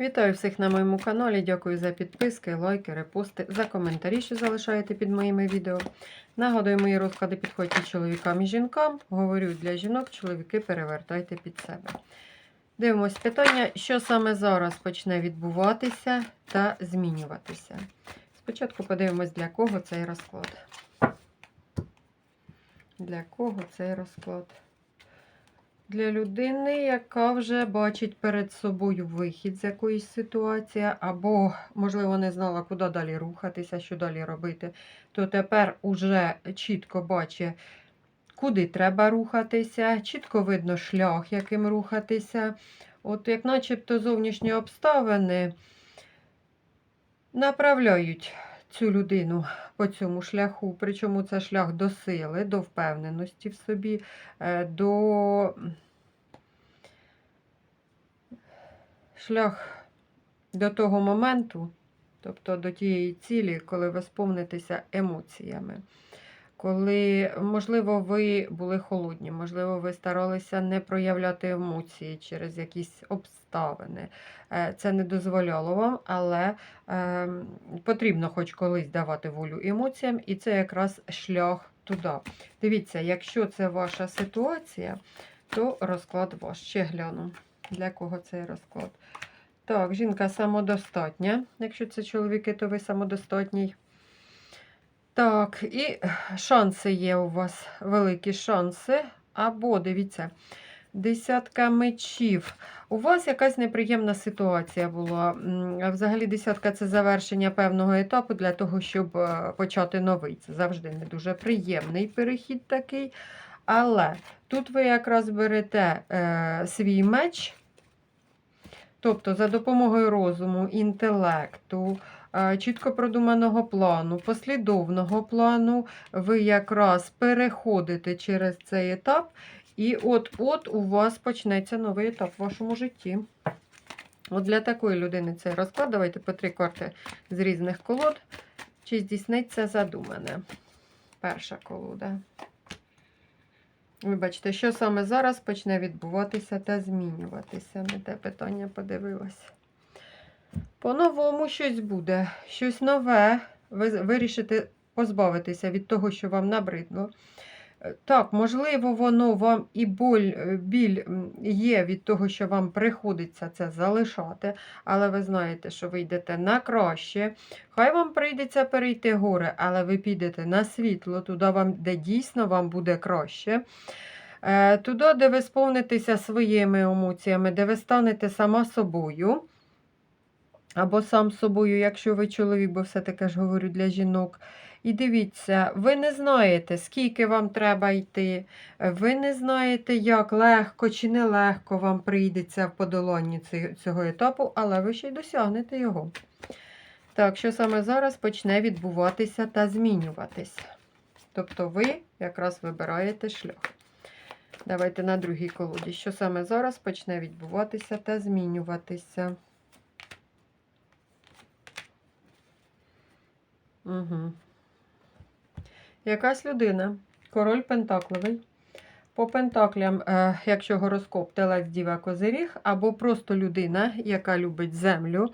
Вітаю всіх на моєму каналі. Дякую за підписки, лайки, репости, за коментарі, що залишаєте під моїми відео. Нагадую, мої розклади підходять чоловікам і жінкам. Говорю для жінок, чоловіки перевертайте під себе. Дивимось питання, що саме зараз почне відбуватися та змінюватися. Спочатку подивимось, для кого цей розклад. Для кого цей розклад? Для людини, яка вже бачить перед собою вихід з якоїсь ситуації, або, можливо, не знала, куди далі рухатися, що далі робити, то тепер уже чітко бачить, куди треба рухатися, чітко видно шлях, яким рухатися. От, як начебто зовнішні обставини направляють цю людину по цьому шляху. Причому це шлях до сили, до впевненості в собі, е, до шлях до того моменту, тобто до тієї цілі, коли ви сповнитеся емоціями. Коли, можливо, ви були холодні, можливо, ви старалися не проявляти емоції через якісь обставини. Е, Це не дозволяло вам, але е, потрібно хоч колись давати волю емоціям, і це якраз шлях туди. Дивіться, якщо це ваша ситуація, то розклад ваш. Ще гляну, для кого цей розклад. Так, жінка самодостатня. Якщо це чоловіки, то ви самодостатній. Так, і шанси є у вас, великі шанси. Або, дивіться, десятка мечів. У вас якась неприємна ситуація була. Взагалі, десятка це завершення певного етапу для того, щоб е, почати новий. Це завжди не дуже приємний перехід такий. Але тут ви якраз берете е, свій меч. Тобто, за допомогою розуму, інтелекту, чітко продуманого плану, послідовного плану, ви якраз переходите через цей етап, і от-от у вас почнеться новий етап в вашому житті. От для такої людини цей розклад. Давайте по три карти з різних колод. Чи здійсниться задумане? Перша колода. Вибачте, що саме зараз почне відбуватися та змінюватися? Не те питання подивилася. По-новому щось буде, щось нове. Ви вирішите позбавитися від того, що вам набридло. Е, Так, можливо, воно вам і боль, е, біль є від того, що вам приходиться це залишати, але ви знаєте, що ви йдете на краще. Хай вам прийдеться перейти горе, але ви підете на світло, туди, вам, де дійсно вам буде краще. Е, Туди, де ви сповнитеся своїми емоціями, де ви станете сама собою. Або сам собою, якщо ви чоловік, бо все-таки ж говорю для жінок. І дивіться, ви не знаєте, скільки вам треба йти, ви не знаєте, як легко чи нелегко вам прийдеться в подоланні цього етапу, але ви ще й досягнете його. Так, що саме зараз почне відбуватися та змінюватись. Тобто ви якраз вибираєте шлях. Давайте на другій колоді. Що саме зараз почне відбуватися та змінюватися. Угу. Якась людина, король Пентакловий. По Пентаклям, е, якщо гороскоп телець Діва Козиріг, або просто людина, яка любить землю,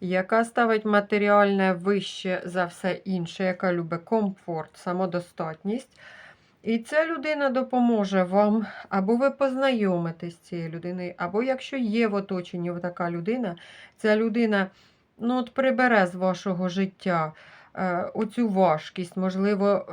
яка ставить матеріальне вище за все інше, яка любить комфорт, самодостатність. І ця людина допоможе вам, або ви познайомитесь з цією людиною, або якщо є в оточенні така людина, ця людина ну, от прибере з вашого життя оцю важкість, можливо,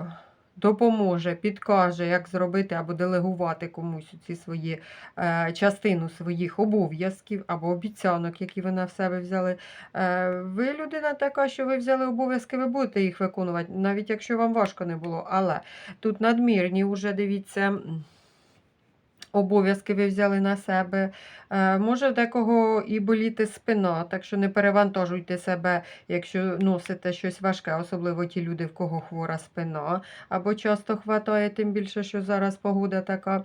допоможе, підкаже, як зробити або делегувати комусь ці свої е, частину своїх обов'язків або обіцянок, які ви на себе взяли. Е, ви людина така, що ви взяли обов'язки, ви будете їх виконувати, навіть якщо вам важко не було. Але тут надмірні вже дивіться. Обов'язки ви взяли на себе. Е, може, в декого і боліти спина, так що не перевантажуйте себе, якщо носите щось важке, особливо ті люди, в кого хвора спина, або часто хватає, тим більше, що зараз погода така.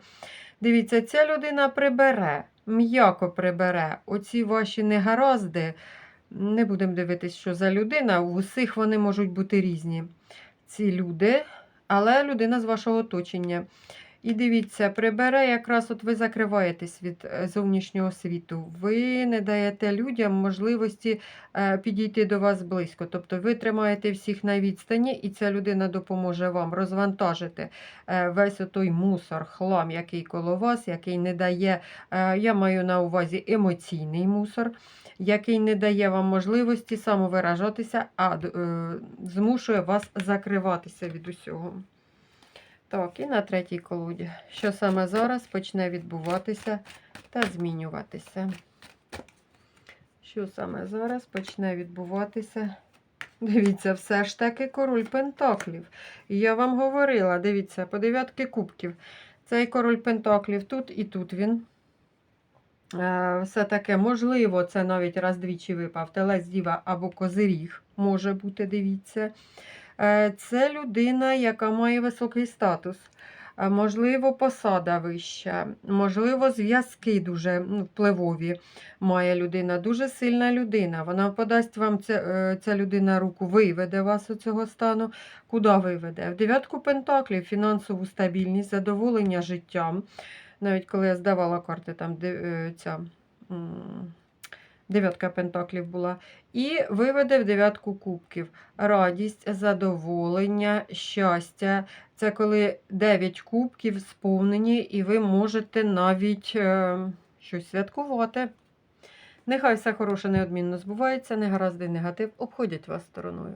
Дивіться, ця людина прибере, м'яко прибере оці ваші негаразди. Не будемо дивитись, що за людина. У усіх вони можуть бути різні. Ці люди, але людина з вашого оточення. І дивіться, прибере якраз от ви закриваєтесь від е, зовнішнього світу. Ви не даєте людям можливості е, підійти до вас близько. Тобто ви тримаєте всіх на відстані, і ця людина допоможе вам розвантажити е, весь отой мусор, хлам, який коло вас, який не дає, я маю на увазі емоційний мусор, який не дає вам можливості самовиражатися, а змушує вас закриватися від усього. Так, і на третій колоді. Що саме зараз почне відбуватися та змінюватися? Що саме зараз почне відбуватися? Дивіться, все ж таки король Пентаклів. І я вам говорила, дивіться, по дев'ятки кубків. Цей король Пентаклів тут і тут він. Е, Все таке, можливо, це навіть раз-двічі випав. Телець діва або козиріг може бути, дивіться. Е, Це людина, яка має високий статус. Е, Можливо, посада вища, можливо, зв'язки дуже ну, впливові має людина. Дуже сильна людина. Вона подасть вам ця, е, ця людина руку, виведе вас у цього стану. Куди виведе? В дев'ятку пентаклів фінансову стабільність, задоволення життям. Навіть коли я здавала карти, там ця дев'ятка пентаклів була. І виведе в дев'ятку кубків. Радість, задоволення, щастя. Це коли дев'ять кубків сповнені, і ви можете навіть е, щось святкувати. Нехай все хороше неодмінно збувається, негаразди, негатив обходять вас стороною.